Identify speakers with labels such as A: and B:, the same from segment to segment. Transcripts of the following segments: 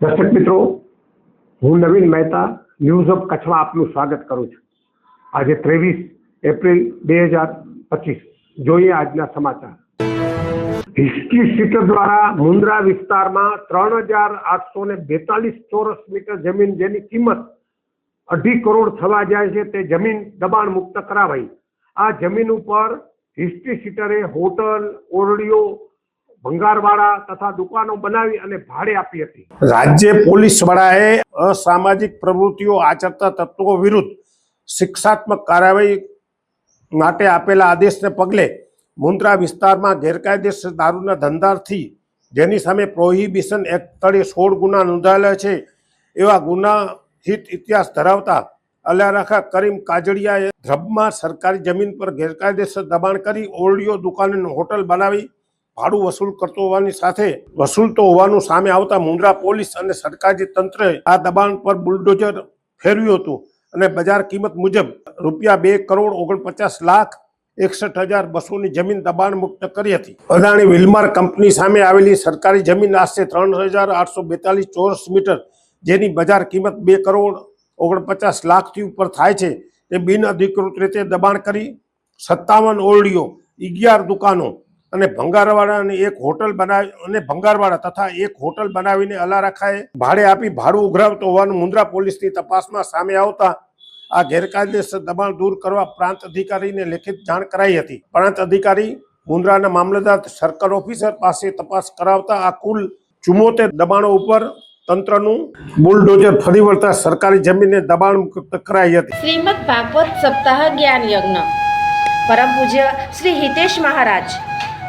A: મિત્રો, હું નવીન Mehta news of કચ્છમાં આપનું સ્વાગત કરું છું. આજે ત્રેવીસ એપ્રિલ બે હજાર પચીસ. જોઈએ આજના સમાચાર. હિસ્ટ્રી સીટર દ્વારા મુન્દ્રા વિસ્તારમાં ત્રણ હજાર આઠસો ને બેતાલીસ ચોરસ મીટર જમીન જેની કિંમત અઢી કરોડ થવા જાય છે, તે જમીન દબાણ મુક્ત કરાવાઈ. આ જમીન ઉપર હિસ્ટ્રી સીટરે હોટલ, ઓરડીઓ ભંગારવાળા તથા દુકાનો બનાવી અને ભાડે આપી હતી.
B: રાજ્ય પોલીસ વડાએ અસામાજિક પ્રવૃત્તિઓ આચરતા તત્વો વિરુદ્ધ શિક્ષાત્મક કાર્યવાહી માટે આપેલા આદેશને પગલે મુન્દ્રા વિસ્તારમાં ગેરકાયદેસર દારૂના ધંધાથી જેની સામે પ્રોહિબિશન એક્ટ તળે સોળ ગુના નોંધાયેલા છે, એવા ગુનાહિત ઇતિહાસ ધરાવતા અલારાખા કરીમ કાજડિયાએ ધ્રબમાં સરકારી જમીન પર ગેરકાયદેસર દબાણ કરી ઓરડીઓ દુકાન હોટલ બનાવી ભાડું વસૂલ કરતો હોવાની સાથે વસૂલતો હોવાનું સામે આવતા મુન્દ્રા પોલીસ અને સરકારી તંત્રે આ દબાણ પર બુલડોઝર ફેરવ્યું હતું અને બજાર કિંમત મુજબ રૂપિયા બે કરોડ ઓગણપચાસ લાખ એકસઠ હજાર બસોની જમીન દબાણ મુક્ત કરી હતી. અદાણી વિલમાર કંપની સામે આવેલી સરકારી જમીન આશરે ત્રણ હજાર આઠસો બેતાલીસ ચોરસ મીટર, જેની બજાર કિંમત બે કરોડ ઓગણપચાસ લાખથી ઉપર થાય છે, તે બિન અધિકૃત રીતે દબાણ કરી સત્તાવન ઓરડીઓ, અગિયાર દુકાનો અને ભંગારવાળા એક હોટલ બનાવી, અને ભંગારવાળા તથા એક હોટલ બનાવીને અલારાખાએ ભાડે આપી ભાડું ઉઘરાવતો હોવાનું મુન્દ્રા પોલીસની તપાસમાં સામે આવતા આ ગેરકાયદેસર દબાણ દૂર કરવા પ્રાંત અધિકારીને લેખિત જાણ કરાઈ હતી. પ્રાંત અધિકારી મુન્દ્રાના મામલતદાર, સર્કલ ઓફિસર પાસે તપાસ કરાવતા આ કુલ ચુમ્મોતેર દબાણો ઉપર તંત્રનું બુલડોઝર ફરી વળતા સરકારી જમીનને દબાણ કરાઈ હતી.
C: શ્રીમદ ભાગવત સપ્તાહ જ્ઞાન યજ્ઞ. પરમ પૂજ્ય શ્રી હિતેશ મહારાજ.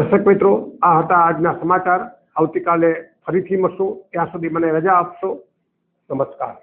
A: દર્શક મિત્રો, આ હતા આજના સમાચાર. આવતીકાલે ફરીથી મળશું. ત્યાં સુધી મને રજા આપશો. નમસ્કાર.